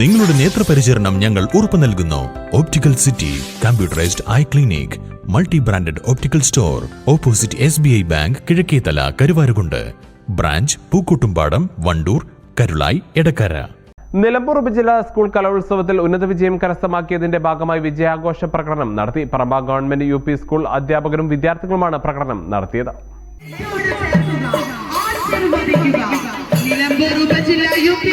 നിങ്ങളുടെ നേത്രപരിചരണം ഞങ്ങൾ ഉറപ്പു നൽകുന്നു. Optical city computerised eye clinic multi branded optical store opposite S B I bank Kizhakkethala Karuvarakundu. Branch Pookkottumpadam Wandoor Karulai Edakkara. Nilambur ഉപജില്ലാ school കലോത്സവത്തിൽ ഉന്നത വിജയം കരസ്ഥമാക്കിയതിന്റെ ഭാഗമായി വിജയാഘോഷ പ്രകടനം നടത്തി. പറമ്പ ഗവൺമെന്റ് യു സ്കൂൾ അധ്യാപകരും വിദ്യാർത്ഥികളുമാണ് പ്രകടനം നടത്തിയത്. നിലമ്പൂർ ഉപജില്ല യു പി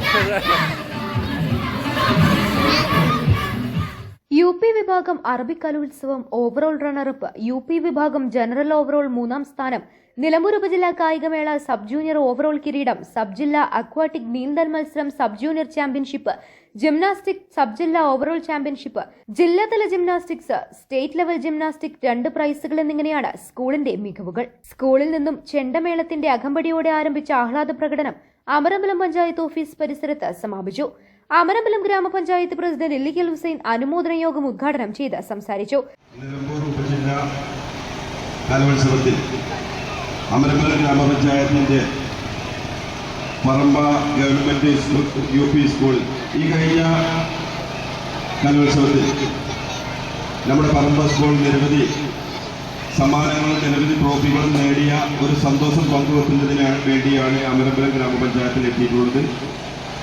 下下一 യു പി വിഭാഗം അറബി കലോത്സവം ഓവറോൾ റണ്ണറപ്പ് യു പി വിഭാഗം ജനറൽ ഓവറോൾ മൂന്നാം സ്ഥാനം നിലമ്പൂർ ഉപജില്ലാ കായികമേള സബ് ജൂനിയർ ഓവറോൾ കിരീടം സബ് ജില്ലാ അക്വാട്ടിക് നീന്തൽ മത്സരം sub junior championship gymnastic sub ജില്ലാ ഓവറോൾ ചാമ്പ്യൻഷിപ്പ് ജില്ലാതല ജിംനാസ്റ്റിക്സ് സ്റ്റേറ്റ് ലെവൽ ജിംനാസ്റ്റിക് രണ്ട് പ്രൈസുകൾ എന്നിങ്ങനെയാണ് സ്കൂളിന്റെ മികവുകൾ. സ്കൂളിൽ നിന്നും ചെണ്ടമേളത്തിന്റെ അകമ്പടിയോടെ ആരംഭിച്ച ആഹ്ലാദ പ്രകടനം അമരമ്പലം പഞ്ചായത്ത് ഓഫീസ് പരിസരത്ത് സമാപിച്ചു. അമരമ്പലം ഗ്രാമപഞ്ചായത്ത് പ്രസിഡന്റ് ഇല്ലിക്കൽ ഹുസൈൻ അനുമോദന യോഗം ഉദ്ഘാടനം ചെയ്ത് സംസാരിച്ചു. കലോത്സവത്തിൽ അമരമ്പലം ഗ്രാമപഞ്ചായത്തിന്റെ Paramba government U P school ഈ കഴിഞ്ഞ കലോത്സവത്തിൽ നമ്മുടെ പറമ്പ സ്കൂൾ നിരവധി സമ്മാനങ്ങളും നിരവധി ട്രോഫികളും നേടിയ ഒരു സന്തോഷം പങ്കുവെക്കുന്നതിന് വേണ്ടിയാണ് അമരമ്പലം ഗ്രാമപഞ്ചായത്തിൽ എത്തിയിട്ടുള്ളത്.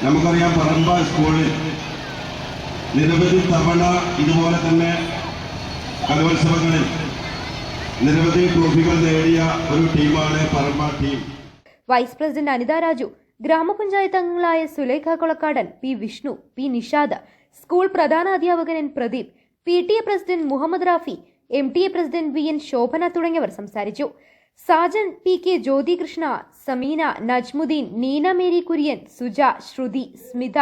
നമുക്കറിയാം പറമ്പ സ്കൂളിൽ നിരവധി തവണ ഇതുപോലെ തന്നെ കലോത്സവങ്ങളിൽ നിരവധി ട്രോഫികൾ നേടിയ ഒരു ടീമാണ് Paramba team. Vice president Anitha Raju ഗ്രാമപഞ്ചായത്ത് അംഗങ്ങളായ Sulekha Kolakkadan P Vishnu P Nishad school പ്രധാന അധ്യാപകൻ N Pradeep P T A president Muhammad Rafi M T A president V N Shobhana തുടങ്ങിയവർ സംസാരിച്ചു. Sajan P K Jyothikrishna Sameena Najmuddin Neena Mary Kurian Suja Shruthi Smitha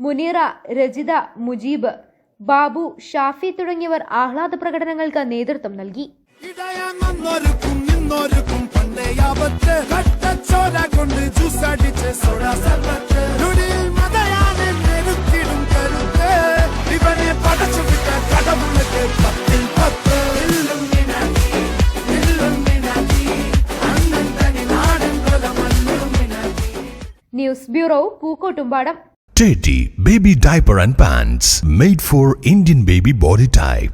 Muneera Rajitha Mujeeb Babu Shafi തുടങ്ങിയവർ ആഹ്ലാദ പ്രകടനങ്ങൾക്ക് നേതൃത്വം നൽകി. ഇടയാങ്ങൊന്നൊരുക്കും നിന്നൊരുക്കും പണ്ടേ ആപത്ത് കൊണ്ട് News bureau Pookkottumpadam Teddy Baby Diaper and Pants made for Indian baby body type.